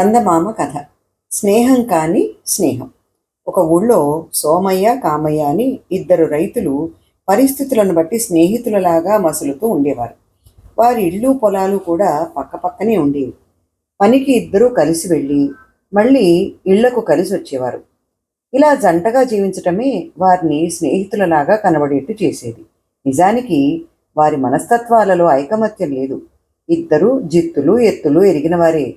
చందమామ కథ. స్నేహం కాని స్నేహం. ఒక ఊళ్ళో సోమయ్య కామయ్య అని ఇద్దరు రైతులు పరిస్థితులను బట్టి స్నేహితులలాగా మసులుతూ ఉండేవారు. వారి ఇళ్ళు పొలాలు కూడా పక్కపక్కనే ఉండేవి. పనికి ఇద్దరూ కలిసి వెళ్ళి మళ్ళీ ఇళ్ళకు కలిసి వచ్చేవారు. ఇలా జంటగా జీవించటమే వారిని స్నేహితులలాగా కనబడేట్టు చేసేది. నిజానికి వారి మనస్తత్వాలలో ఐకమత్యం లేదు. ఇద్దరు జిత్తులు ఎత్తులు ఎరిగినవారే.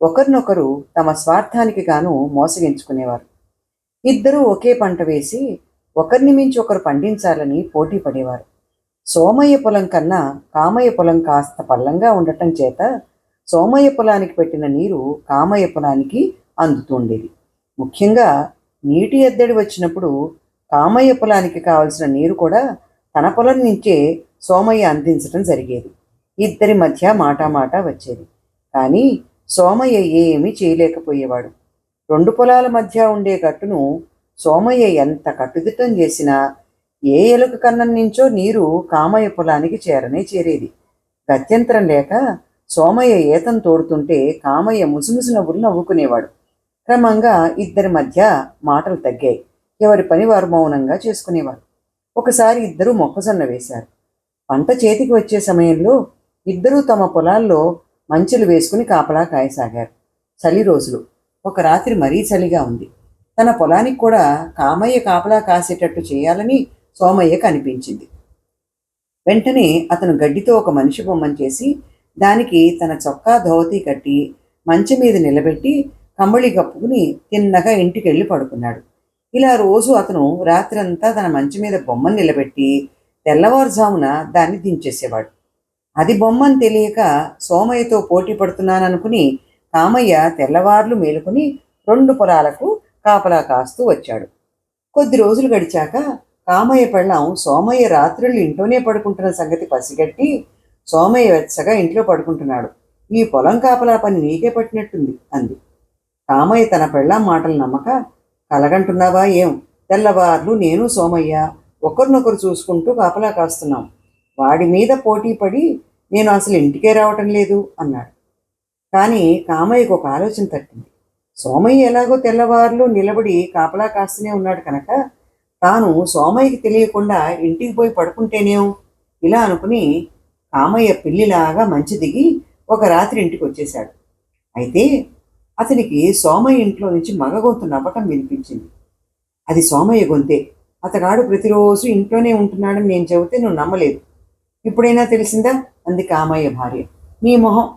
ఒకరినొకరు తమ స్వార్థానికి గాను మోసగించుకునేవారు. ఇద్దరూ ఒకే పంట వేసి ఒకరిని మించి ఒకరు పండించాలని పోటీ పడేవారు. సోమయ్య పొలం కన్నా కామయ్య పొలం కాస్త పల్లంగా ఉండటం చేత సోమయ్య పొలానికి పెట్టిన నీరు కామయ్య పొలానికి అందుతుండేది. ముఖ్యంగా నీటి ఎద్దడి వచ్చినప్పుడు కామయ్య పొలానికి కావలసిన నీరు కూడా తన పొలం నుంచే సోమయ్య అందించడం జరిగేది. ఇద్దరి మధ్య మాటామాట వచ్చేది. కానీ సోమయ్య ఏమీ చేయలేకపోయేవాడు. రెండు పొలాల మధ్య ఉండే గట్టును సోమయ్య ఎంత కట్టుదిట్టం చేసినా ఏ ఎలుక కన్నం నుంచో నీరు కామయ్య పొలానికి చేరనే చేరేది. గత్యంతరం లేక సోమయ్య ఈతం తోడుతుంటే కామయ్య ముసిముసి నవ్వులు నవ్వుకునేవాడు. క్రమంగా ఇద్దరి మధ్య మాటలు తగ్గాయి. ఎవరి పని వారు మౌనంగా చేసుకునేవారు. ఒకసారి ఇద్దరూ మొక్కజొన్న వేశారు. పంట చేతికి వచ్చే సమయంలో ఇద్దరూ తమ పొలాల్లో మంచులు వేసుకుని కాపలా కాయసాగారు. చలి రోజులు. ఒక రాత్రి మరీ చలిగా ఉంది. తన పొలానికి కూడా కామయ్య కాపలా కాసేటట్టు చేయాలని సోమయ్యకు అనిపించింది వెంటనే అతను గడ్డితో ఒక మనిషి బొమ్మను చేసి దానికి తన చొక్కా ధోవతి కట్టి మంచం మీద నిలబెట్టి కంబళి కప్పుకుని తిన్నగా ఇంటికి వెళ్ళి పడుకున్నాడు. ఇలా రోజు అతను రాత్రంతా తన మంచం మీద బొమ్మను నిలబెట్టి తెల్లవారుజామున దాన్ని దించేసేవాడు. అది బొమ్మని తెలియక సోమయ్యతో పోటీ పడుతున్నాననుకుని కామయ్య తెల్లవార్లు మేలుకొని రెండు పొలాలకు కాపలా కాస్తూ వచ్చాడు. కొద్ది రోజులు గడిచాక కామయ్య పెళ్ళాం సోమయ్య రాత్రులు ఇంట్లోనే పడుకుంటున్న సంగతి పసిగట్టి సోమయ్య వెచ్చగా ఇంట్లో పడుకుంటున్నాడు. ఈ పొలం కాపలా పని నీకే పట్టినట్టుంది అంది. కామయ్య తన పెళ్ళాం మాటలు నమ్మక కలగంటున్నావా ఏం? తెల్లవార్లు నేను సోమయ్య ఒకరినొకరు చూసుకుంటూ కాపలా కాస్తున్నాం. వాడి మీద పోటీ పడి నేను అసలు ఇంటికే రావటం లేదు అన్నాడు. కానీ కామయ్యకు ఒక ఆలోచన తట్టింది. సోమయ్య ఎలాగో తెల్లవారులు నిలబడి కాపలా కాస్తూనే ఉన్నాడు కనుక తాను సోమయ్యకి తెలియకుండా ఇంటికి పోయి పడుకుంటేనేం? ఇలా అనుకుని కామయ్య పిల్లిలాగా మంచి దిగి ఒక రాత్రి ఇంటికి వచ్చేశాడు. అయితే అతనికి సోమయ్య ఇంట్లో నుంచి మగ గొంతు నవ్వటం వినిపించింది. అది సోమయ్య గొంతే. అతగాడు ప్రతిరోజు ఇంట్లోనే ఉంటున్నాడని నేను చెబితే నువ్వు నమ్మలేదు. ఇప్పుడైనా తెలిసిందా? అంది కామయ్య భార్య. నీ మొహం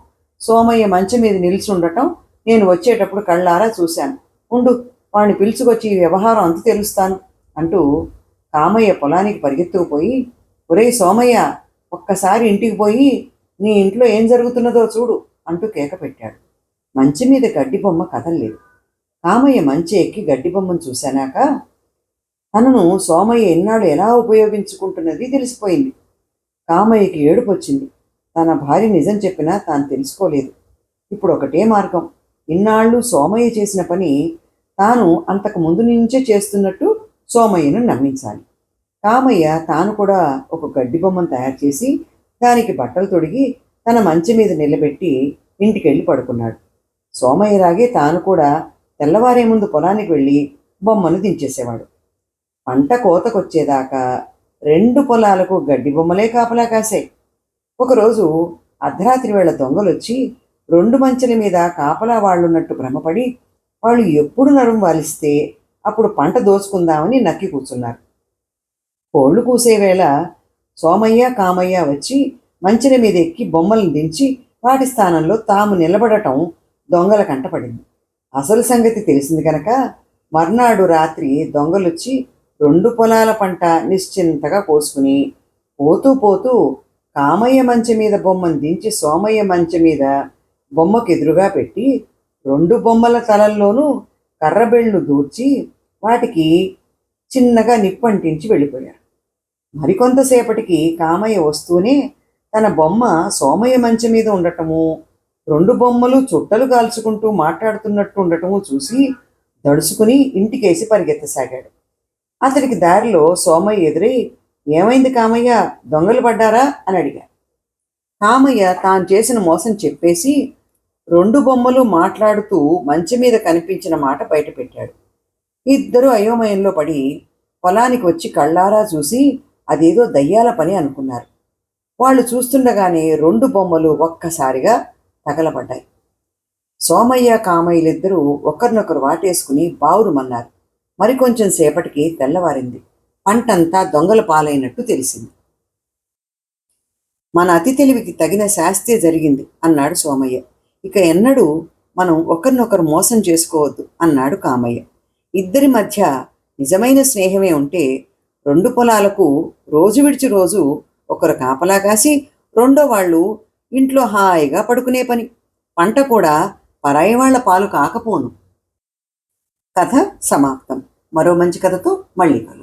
సోమయ్య మంచం మీద నిలిచి ఉండటం నేను వచ్చేటప్పుడు కళ్ళారా చూశాను. ఉండు వాడిని పిలుచుకొచ్చి ఈ వ్యవహారం అంత తెలుస్తాను అంటూ కామయ్య పొలానికి పరిగెత్తుకుపోయి ఒరే సోమయ్య ఒక్కసారి ఇంటికి పోయి నీ ఇంట్లో ఏం జరుగుతున్నదో చూడు అంటూ కేక పెట్టాడు. మంచి మీద గడ్డి బొమ్మ కదలలేదు. కామయ్య మంచి ఎక్కి గడ్డి బొమ్మను చూశానాక తనను సోమయ్య ఎన్నాడు ఎలా ఉపయోగించుకుంటున్నది తెలిసిపోయింది. కామయ్యకి ఏడుపు వచ్చింది తన భార్య నిజం చెప్పినా తాను తెలుసుకోలేదు. ఇప్పుడు ఒకటే మార్గం. ఇన్నాళ్ళు సోమయ్య చేసిన పని తాను అంతకు ముందు నుంచే చేస్తున్నట్టు సోమయ్యను నమ్మించాలి. కామయ్య తాను కూడా ఒక గడ్డి బొమ్మను తయారు చేసి దానికి బట్టలు తొడిగి తన మంచి మీద నిలబెట్టి ఇంటికి వెళ్ళి పడుకున్నాడు సోమయ్యలాగే తాను కూడా తెల్లవారే ముందు పొలానికి వెళ్ళి బొమ్మను దించేసేవాడు. పంట కోతకొచ్చేదాకా రెండు పొలాలకు గడ్డి బొమ్మలే కాపలా కాశాయి. ఒకరోజు అర్ధరాత్రి వేళ దొంగలొచ్చి రెండు మంచెల మీద కాపలా వాళ్ళున్నట్టు భ్రమపడి వాళ్ళు ఎప్పుడు నరం వాలిస్తే అప్పుడు పంట దోచుకుందామని నక్కి కూర్చున్నారు. కోళ్ళు కూసే వేళ సోమయ్య కామయ్య వచ్చి మంచెల మీద ఎక్కి బొమ్మలను దించి వాటి స్థానంలో తాము నిలబడటం దొంగల కంటపడింది అసలు సంగతి తెలిసింది కనుక మర్నాడు రాత్రి దొంగలొచ్చి రెండు పొలాల పంట నిశ్చింతగా కోసుకుని పోతూ పోతూ కామయ్య మంచె మీద బొమ్మను దించి సోమయ్య మంచె మీద బొమ్మకు ఎదురుగా పెట్టి రెండు బొమ్మల తలల్లోనూ కర్రబెళ్ళు దూర్చి వాటికి చిన్నగా నిప్పంటించి వెళ్ళిపోయాడు. మరికొంతసేపటికి కామయ్య వస్తూనే తన బొమ్మ సోమయ్య మంచె మీద ఉండటము రెండు బొమ్మలు చుట్టలు కాల్చుకుంటూ మాట్లాడుతున్నట్టు ఉండటము చూసి దడుచుకుని ఇంటికేసి పరిగెత్తసాగాడు. అతడికి దారిలో సోమయ్య ఎదురై ఏమైంది కామయ్య? దొంగలు పడ్డారా? అని అడిగాడు. కామయ్య తాను చేసిన మోసం చెప్పేసి రెండు బొమ్మలు మాట్లాడుతూ మంచి మీద కనిపించిన మాట బయటపెట్టాడు ఇద్దరు అయోమయంలో పడి పొలానికి వచ్చి కళ్ళారా చూసి అదేదో దయ్యాల పని అనుకున్నారు. వాళ్ళు చూస్తుండగానే రెండు బొమ్మలు ఒక్కసారిగా తగలబడ్డాయి. సోమయ్య కామయ్యలిద్దరూ ఒకరినొకరు వాటేసుకుని బావురుమన్నారు. మరికొంచెం సేపటికి తెల్లవారింది. పంటంతా దొంగల పాలైనట్టు తెలిసింది. మన అతి తెలివికి తగిన శాస్త్రే జరిగింది అన్నాడు సోమయ్య. ఇక ఎన్నడూ మనం ఒకరినొకరు మోసం చేసుకోవద్దు అన్నాడు కామయ్య. ఇద్దరి మధ్య నిజమైన స్నేహమే ఉంటే రెండు పొలాలకు రోజు విడిచి రోజు ఒకరు కాపలా కాసి రెండో వాళ్ళు ఇంట్లో హాయిగా పడుకునే పని. పంట కూడా పరాయి వాళ్ళ పాలు కాకపోను. కథ సమాప్తం. మరో మంచి కథతో మళ్ళీ కలుద్దాం.